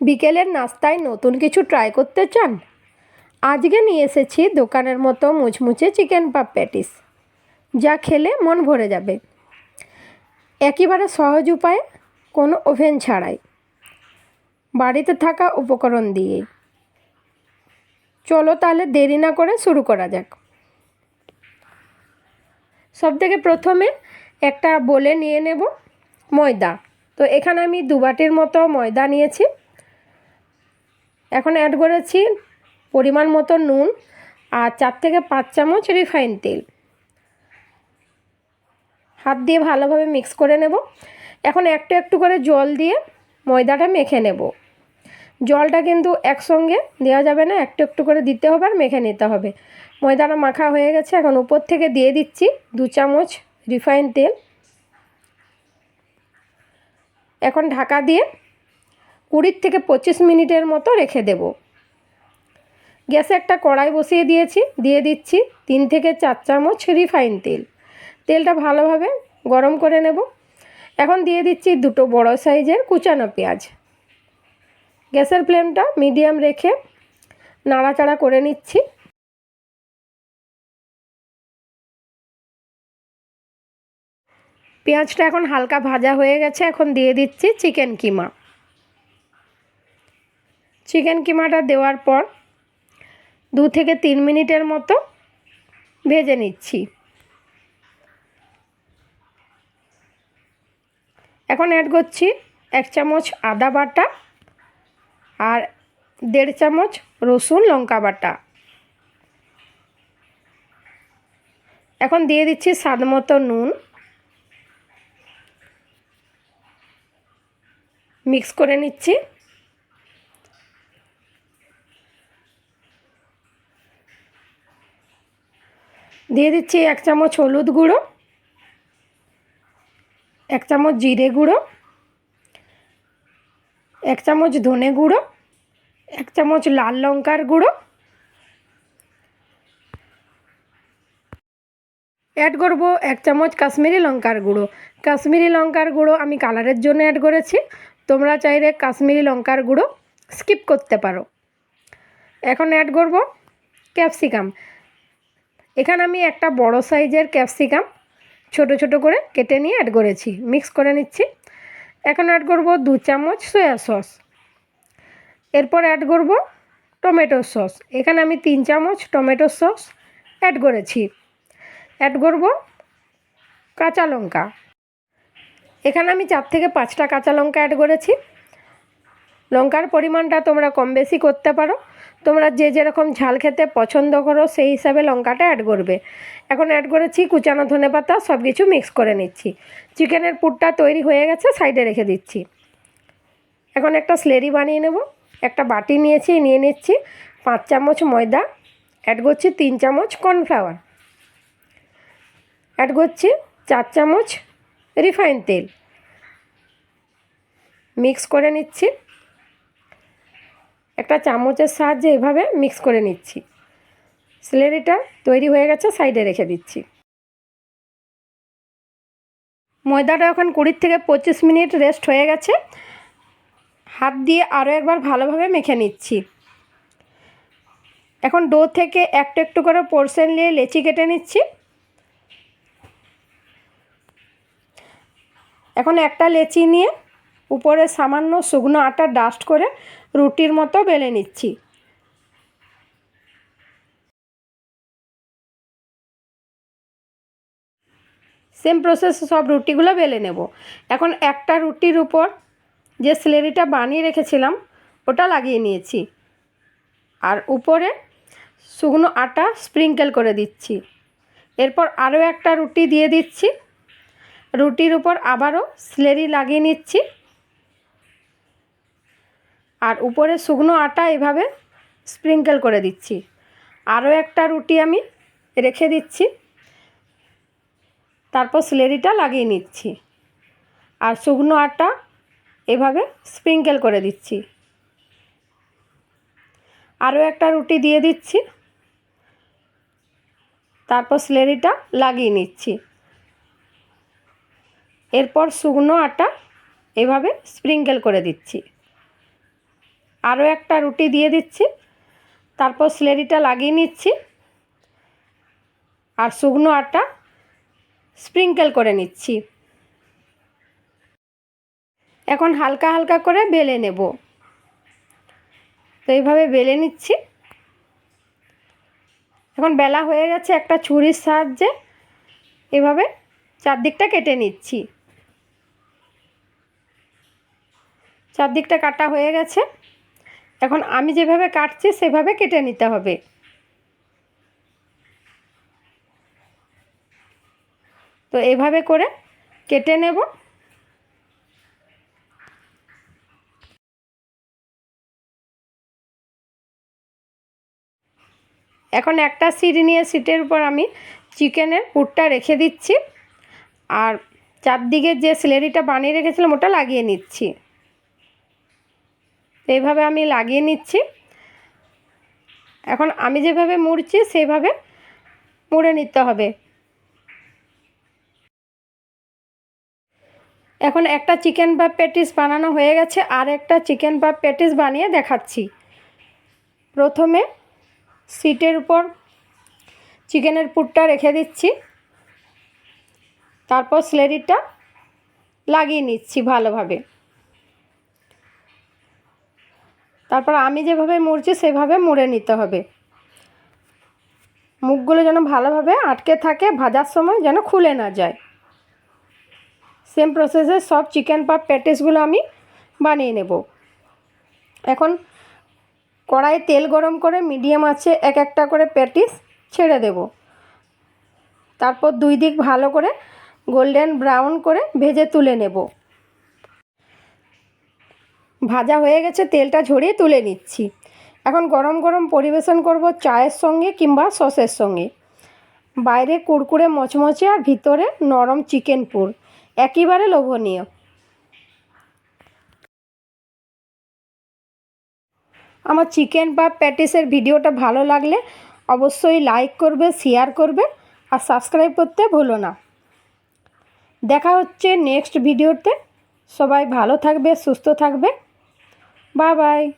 বিকেলের নাস্তায় নতুন কিছু ট্রাই করতে চান? আজকে নিয়ে এসেছি দোকানের মতো মুচমুচে চিকেন পাপ প্যাটিস যা খেলে মন ভরে যাবে। একেবারে সহজ উপায়ে, কোনো ওভেন ছাড়াই। বাড়িতে থাকা উপকরণ দিয়ে। চলো তাহলে দেরি না করে শুরু করা যাক। সব থেকে প্রথমে একটা বলে নিয়ে নেব ময়দা। তো এখানে আমি দু বাটির মতো ময়দা নিয়েছি। এখন অ্যাড করেছি পরিমাণ মতো নুন আর চার থেকে পাঁচ চামচ রিফাইন তেল। হাত দিয়ে ভালোভাবে মিক্স করে নেব। এখন একটু একটু করে জল দিয়ে ময়দাটা মেখে নেব। জলটা কিন্তু একসঙ্গে দেওয়া যাবে না, একটু একটু করে দিতে হবে আর মেখে নিতে হবে। ময়দাটা মাখা হয়ে গেছে, এখন উপর থেকে দিয়ে দিচ্ছি দু চামচ রিফাইন তেল। এখন ঢাকা দিয়ে কুড়ির থেকে পঁচিশ মিনিটের মতো রেখে দেব। গ্যাসে একটা কড়াই বসিয়ে দিয়েছি, দিয়ে দিচ্ছি তিন থেকে চার চামচ রিফাইন তেল। তেলটা ভালোভাবে গরম করে নেব। এখন দিয়ে দিচ্ছি দুটো বড় সাইজের কুচানো পেঁয়াজ। গ্যাসের ফ্লেমটা মিডিয়াম রেখে নাড়াচাড়া করে নিচ্ছি। পেঁয়াজটা এখন হালকা ভাজা হয়ে গেছে, এখন দিয়ে দিচ্ছি চিকেন কিমা। চিকেন কিমাটা দেওয়ার পর দু থেকে তিন মিনিটের মতো ভেজে নিচ্ছি। এখন অ্যাড করছি এক চামচ আদা বাটা আর দেড় চামচ রসুন লঙ্কা বাটা। এখন দিয়ে দিচ্ছি স্বাদ মতো নুন। মিক্স করে নিচ্ছি। দিয়ে দিচ্ছি এক চামচ হলুদ গুঁড়ো, এক চামচ জিরে গুঁড়ো, এক চামচ ধনে গুঁড়ো, এক চামচ লাল লঙ্কার গুঁড়ো। অ্যাড করব এক চামচ কাশ্মীরি লঙ্কার গুঁড়ো। কাশ্মীরি লঙ্কার গুঁড়ো আমি কালারের জন্য অ্যাড করেছি। তোমরা চাইলে কাশ্মীরি লঙ্কার গুঁড়ো স্কিপ করতে পারো। এখন অ্যাড করব ক্যাপসিকাম এখানে আমি একটা বড় সাইজের ক্যাপসিকাম ছোট ছোট করে কেটে নিয়ে অ্যাড করেছি। মিক্স করে নিচ্ছি। এখন অ্যাড করব দু চামচ সয়া সস এরপর অ্যাড করব টমেটো সস এখানে আমি তিন চামচ টমেটো সস অ্যাড করেছি। অ্যাড করব কাঁচা লঙ্কা। এখানে আমি চার থেকে পাঁচটা কাঁচা লঙ্কা অ্যাড করেছি। লঙ্কার পরিমাণটা তোমরা কম বেশি করতে পারো। তোমরা যে যেরকম ঝাল খেতে পছন্দ করো, সেই হিসাবে লঙ্কাটা অ্যাড করবে। এখন অ্যাড করেছি কুচানো ধনে পাতা সব কিছু মিক্স করে নিচ্ছি। চিকেনের পুরটা তৈরি হয়ে গেছে সাইডে রেখে দিচ্ছি। এখন একটা স্লেরি বানিয়ে নেব। একটা বাটি নিয়েছি, নিয়ে নিচ্ছি। পাঁচ চামচ ময়দা অ্যাড করছি তিন চামচ কর্নফ্লাওয়ার অ্যাড করছি চার চামচ রিফাইন তেল। মিক্স করে নিচ্ছি। একটা চামচের সাহায্যে এভাবে মিক্স করে নিচ্ছি। স্লেরিটা তৈরি হয়ে গেছে সাইডে রেখে দিচ্ছি। ময়দাটা এখন কুড়ির থেকে পঁচিশ মিনিট রেস্ট হয়ে গেছে। হাত দিয়ে আরও একবার ভালোভাবে মেখে নিচ্ছি। এখন ডো থেকে একটু একটু করে পোর্শন নিয়ে লেচি কেটে নিচ্ছি। এখন একটা লেচি নিয়ে উপরে সামান্য শুকনো আটা ডাস্ট করে রুটির মতো বেলে নিচ্ছি। সেম প্রসেস সব রুটিগুলো বেলে নেব। এখন একটা রুটির উপর যে স্লেরিটা বানিয়ে রেখেছিলাম, ওটা লাগিয়ে নিয়েছি। আর উপরে শুকনো আটা স্প্রিঙ্কেল করে দিচ্ছি। এরপর আরও একটা রুটি দিয়ে দিচ্ছি। রুটির উপর আবারও স্লেরি লাগিয়ে নিচ্ছি। আর উপরে শুকনো আটা এভাবে স্প্রিঙ্কেল করে দিচ্ছি। আরও একটা রুটি আমি রেখে দিচ্ছি। তারপর স্লেরিটা লাগিয়ে নিচ্ছি। আর শুকনো আটা এভাবে স্প্রিঙ্কেল করে দিচ্ছি। আরও একটা রুটি দিয়ে দিচ্ছি। তারপর স্লেরিটা লাগিয়ে নিচ্ছি। এরপর শুকনো আটা এভাবে স্প্রিঙ্কেল করে দিচ্ছি। আরও একটা রুটি দিয়ে দিচ্ছি। তারপর স্লেরিটা লাগিয়ে নিচ্ছি। আর শুকনো আটা স্প্রিঙ্কেল করে নিচ্ছি। এখন হালকা হালকা করে বেলে নেব। তো এইভাবে বেলে নিচ্ছি। এখন বেলা হয়ে গেছে একটা ছুরির সাহায্যে এভাবে চারদিকটা কেটে নিচ্ছি। চারদিকটা কাটা হয়ে গেছে। এখন আমি যেভাবে কাটছি, সেভাবে কেটে নিতে হবে। তো এভাবে করে কেটে নেব। এখন একটা সিট নিয়ে সিটের উপর আমি চিকেনের পুরটা রেখে দিচ্ছি। আর চারদিকে যে স্লেরিটা বানিয়ে রেখেছিলাম, ওটা লাগিয়ে নিচ্ছি। এইভাবে আমি লাগিয়ে নিচ্ছি। এখন আমি যেভাবে মুড়ছি সেভাবে মুড়ে নিতে হবে। এখন একটা চিকেন পাপ প্যাটিস বানানো হয়ে গেছে, আর একটা চিকেন পাপ প্যাটিস বানিয়ে দেখাচ্ছি। প্রথমে সিটের উপর চিকেনের পুরটা রেখে দিচ্ছি। তারপর স্লেরিটা লাগিয়ে নিচ্ছি ভালোভাবে। তারপর আমি যেভাবে মুড়ছি সেভাবে মুড়ে নিতে হবে। মুখগুলো যেন ভালোভাবে আটকে থাকে, ভাজার সময় যেন খুলে না যায়। সেম প্রসেসে সব চিকেন পাপ প্যাটিসগুলো আমি বানিয়ে নেব। এখন কড়াইয়ে তেল গরম করে মিডিয়াম আছে এক একটা করে প্যাটিস ছেড়ে দেব। তারপর দুই দিক ভালো করে গোল্ডেন ব্রাউন করে ভেজে তুলে নেব। ভাজা হয়ে গেছে, তেলটা ঝরিয়ে তুলে নিচ্ছি। এখন গরম গরম পরিবেশন করব চায়ের সঙ্গে কিংবা সসের সঙ্গে। বাইরে কুড়কুড়ে মচমচে আর ভিতরে নরম চিকেন পুর। একেবারে লোভনীয়। আমার চিকেন বা প্যাটিসের ভিডিওটা ভালো লাগলে অবশ্যই লাইক করবে, শেয়ার করবে আর সাবস্ক্রাইব করতে ভুলো না। দেখা হচ্ছে নেক্সট ভিডিওতে। সবাই ভালো থাকবে, সুস্থ থাকবে। Bye bye.